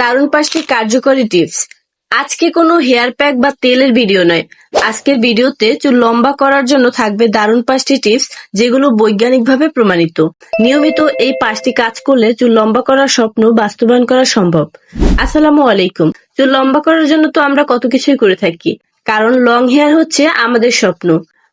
দারুণ পাঁচটি কার্যকরী টিপস। আজকে কোনো হেয়ার প্যাক বা তেলের ভিডিও নয়। আজকের ভিডিওতে চুল লম্বা করার জন্য থাকবে দারুণ পাঁচটি টিপস, যেগুলো বৈজ্ঞানিকভাবে প্রমাণিত। নিয়মিত এই পাঁচটি কাজ করলে চুল লম্বা করার স্বপ্ন বাস্তবায়ন করা সম্ভব। আসসালামু আলাইকুম। চুল লম্বা করার জন্য তো আমরা কত কিছুই করে থাকি। কারণ লং হেয়ার হচ্ছে আমাদের স্বপ্ন।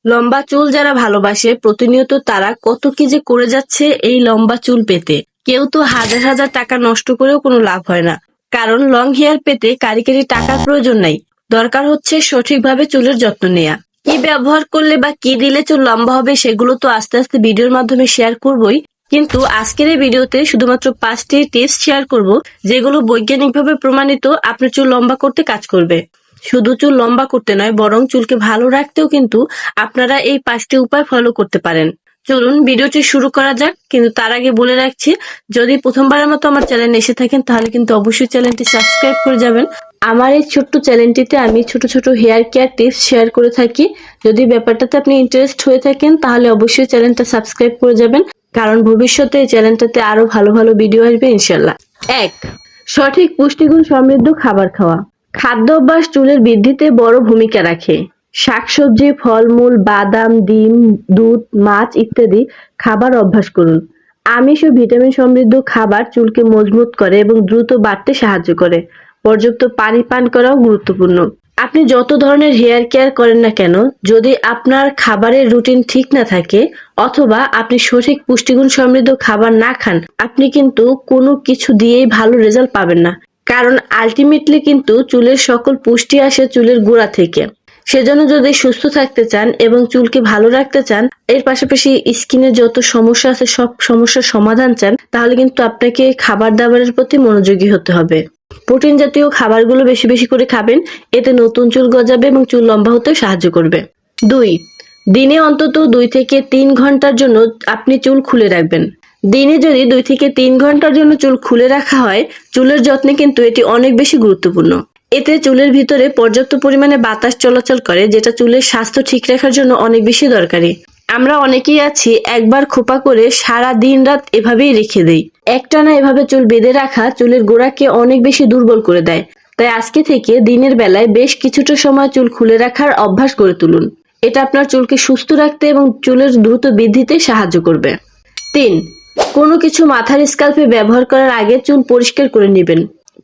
লম্বা চুল যারা ভালোবাসে, প্রতিনিয়ত তারা কত কি যে করে যাচ্ছে এই লম্বা চুল পেতে। কেউ তো হাজার হাজার টাকা নষ্ট করেও কোনো লাভ হয় না। কারণ লং হেয়ার পেতে কারি কারি টাকার প্রয়োজন নাই। দরকার হচ্ছে সঠিকভাবে চুলের যত্ন নেয়া। কি ব্যবহার করলে বা কি দিলে চুল লম্বা হবে সেগুলো তো আস্তে আস্তে ভিডিওর মাধ্যমে শেয়ার করবই। কিন্তু আজকের এই ভিডিওতে শুধুমাত্র পাঁচটি টিপস শেয়ার করব, যেগুলো বৈজ্ঞানিকভাবে প্রমাণিত আপনার চুল লম্বা করতে কাজ করবে। শুধু চুল লম্বা করতে নয়, বরং চুলকে ভালো রাখতেও কিন্তু আপনারা এই পাঁচটি উপায় ফলো করতে পারেন। চলুন ভিডিওটি শুরু করা যাক, কিন্তু তার আগে বলে রাখছি, যদি প্রথমবারের মতো আমার চ্যানেলে এসে থাকেন, তাহলে কিন্তু অবশ্যই চ্যানেলটি সাবস্ক্রাইব করে যাবেন। আমার এই ছোট্ট চ্যানেলটিতে আমি ছোট ছোট হেয়ার কেয়ার টিপস শেয়ার করে থাকি। যদি ব্যাপারটাতে আপনি ইন্টারেস্ট হয়ে থাকেন, তাহলে অবশ্যই চ্যানেলটা সাবস্ক্রাইব করে যাবেন, কারণ ভবিষ্যতে এই চ্যানেলটাতে আরও ভালো ভালো ভিডিও আসবে ইনশাল্লাহ এক, সঠিক পুষ্টিগুণ সমৃদ্ধ খাবার খাওয়া। খাদ্য অভ্যাস চুলের বৃদ্ধিতে বড় ভূমিকা রাখে। শাকসবজি, ফলমূল, বাদাম, ডিম, দুধ, মাছ ইত্যাদি খাবার অভ্যাস করুন। আমিষ ও ভিটামিন সমৃদ্ধ খাবার চুলকে মজবুত করে এবং দ্রুত বাড়তে সাহায্য করে। পর্যাপ্ত পানি পান করাও গুরুত্বপূর্ণ। আপনি যত ধরনের হেয়ার কেয়ার করেন না কেন, যদি আপনার খাবারের রুটিন ঠিক না থাকে অথবা আপনি সঠিক পুষ্টিগুণ সমৃদ্ধ খাবার না খান, আপনি কিন্তু কোনো কিছু দিয়েই ভালো রেজাল্ট পাবেন না। কারণ আলটিমেটলি কিন্তু চুলের সকল পুষ্টি আসে চুলের গোড়া থেকে। সেজন্য যদি সুস্থ থাকতে চান এবং চুলকে ভালো রাখতে চান, এর পাশাপাশি স্কিনে যত সমস্যা আছে, সব সমস্যার সমাধান চান, তাহলে কিন্তু আপনাকে খাবার দাবারের প্রতি মনোযোগী হতে হবে। প্রোটিন জাতীয় খাবারগুলো বেশি বেশি করে খাবেন, এতে নতুন চুল গজাবে এবং চুল লম্বা হতে সাহায্য করবে। দুই, দিনে অন্তত দুই থেকে তিন ঘণ্টার জন্য আপনি চুল খুলে রাখবেন। দিনে যদি দুই থেকে তিন ঘণ্টার জন্য চুল খুলে রাখা হয়, চুলের যত্নে কিন্তু এটি অনেক বেশি গুরুত্বপূর্ণ। এতে চুলের ভিতরে পর্যাপ্ত পরিমাণে বাতাস চলাচল করে, যেটা চুলের স্বাস্থ্য ঠিক রাখার জন্য অনেক বেশি দরকারি। আমরা অনেকেই আছি, একবার খোপা করে সারা দিন রাত এভাবেই রেখে দেই। একটানা এভাবে চুল বেঁধে রাখা চুলের গোড়াকে অনেক বেশি দুর্বল করে দেয়। তাই আজকে থেকে দিনের বেলায় বেশ কিছুটা সময় চুল খুলে রাখার অভ্যাস করে তুলুন। এটা আপনার চুলকে সুস্থ রাখতে এবং চুলের দ্রুত বৃদ্ধিতে সাহায্য করবে। তিন, কোনো কিছু মাথার স্কাল্পে ব্যবহার করার আগে চুল পরিষ্কার করে নেবেন।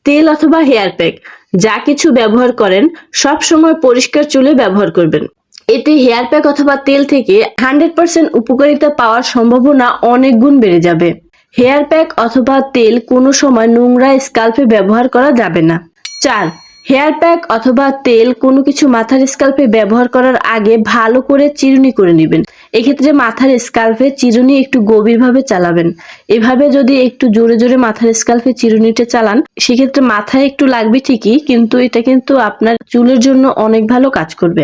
তেল অথবা হেয়ার প্যাক। যা কিছু ব্যবহার করেন, সব সময় পরিষ্কার চুলে ব্যবহার করবেন। এতে হেয়ার প্যাক অথবা তেল থেকে হান্ড্রেড পার্সেন্ট উপকারিতা পাওয়ার সম্ভাবনা অনেক গুণ বেড়ে যাবে। হেয়ার প্যাক অথবা তেল কোনো সময় নোংরা স্কাল্পে ব্যবহার করা যাবে না। চার, হেয়ার প্যাক অথবা তেল কোনো কিছু মাথার স্কাল্পে ব্যবহার করার আগে ভালো করে চিরুনি করে নেবেন। এক্ষেত্রে মাথার স্কাল্পে চিরুনি একটু গভীরভাবে চালাবেন। এভাবে যদি একটু জোরে জোরে মাথার স্কাল্পে চিরুনিটা চালান, সেক্ষেত্রে মাথায় একটু লাগবে ঠিকই, কিন্তু এটা কিন্তু আপনার চুলের জন্য অনেক ভালো কাজ করবে।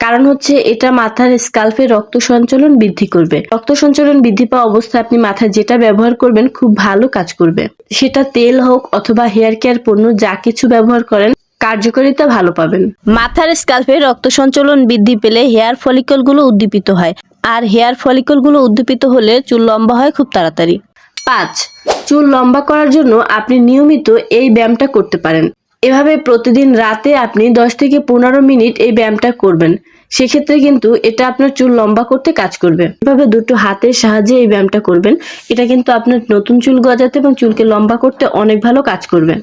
কারণ হচ্ছে এটা মাথার স্কাল্পে রক্ত সঞ্চালন বৃদ্ধি করবে। রক্ত সঞ্চালন বৃদ্ধি পাওয়া অবস্থায় আপনি মাথায় যেটা ব্যবহার করবেন খুব ভালো কাজ করবে। সেটা তেল হোক অথবা হেয়ার কেয়ার পণ্য যা কিছু ব্যবহার করেন কার্যকারিতা ভালো পাবেন। মাথার স্কাল্পে রক্ত সঞ্চালন বৃদ্ধি পেলে হেয়ার ফলিকলগুলো উদ্দীপিত হয়। আর হেয়ার ফলিকলগুলো উদ্দীপিত হলে চুল লম্বা হয় খুব তাড়াতাড়ি। পাঁচ চুল লম্বা করার জন্য আপনি নিয়মিত এই ব্যায়ামটা করতে পারেন। এভাবে প্রতিদিন রাতে আপনি দশ থেকে পনেরো মিনিট এই ব্যায়ামটা করবেন। সেক্ষেত্রে কিন্তু এটা আপনার চুল লম্বা করতে কাজ করবে। এভাবে দুটো হাতের সাহায্যে এই ব্যায়ামটা করবেন। এটা কিন্তু আপনার নতুন চুল গজাতে এবং চুলকে লম্বা করতে অনেক ভালো কাজ করবে।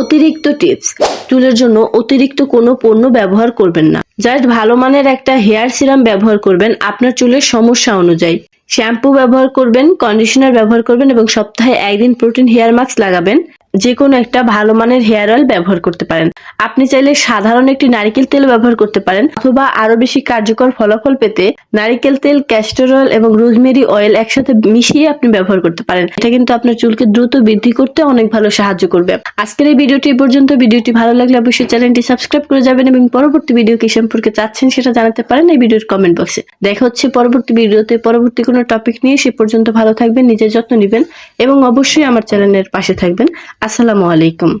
অতিরিক্ত টিপস চুলের জন্য অতিরিক্ত কোনো পণ্য ব্যবহার করবেন না। জাস্ট ভালো মানের একটা হেয়ার সিরাম ব্যবহার করবেন আপনার চুলের সমস্যা অনুযায়ী। শ্যাম্পু ব্যবহার করবেন কন্ডিশনার ব্যবহার করবেন এবং সপ্তাহে একদিন প্রোটিন হেয়ার মাস্ক লাগাবেন। যে কোনো একটা ভালো মানের হেয়ার অয়েল ব্যবহার করতে পারেন। আপনি চাইলে সাধারণ একটি নারিকেল তেল ব্যবহার করতে পারেন, অথবা আরও বেশি কার্যকর ফলাফল পেতে নারিকেল তেল ক্যাস্টর অয়েল এবং রোজমেরি অয়েল একসাথে মিশিয়ে আপনি ব্যবহার করতে পারেন। এটা কিন্তু আপনার চুলকে দ্রুত বৃদ্ধি করতে অনেক ভালো সাহায্য করবে। আজকের এই ভিডিওটি পর্যন্ত। ভিডিওটি ভালো লাগলে অবশ্যই চ্যানেলটি সাবস্ক্রাইব করে যাবেন এবং পরবর্তী ভিডিও কি সম্পর্কে চাচ্ছেন সেটা জানাতে পারেন এই ভিডিওর কমেন্ট বক্সে দেখা হচ্ছে পরবর্তী ভিডিওতে। পরবর্তী কোনো টপিক নিয়ে সে পর্যন্ত ভালো থাকবেন, নিজের যত্ন নেবেন এবং অবশ্যই আমার চ্যানেলের পাশে থাকবেন। আসসালামু আলাইকুম।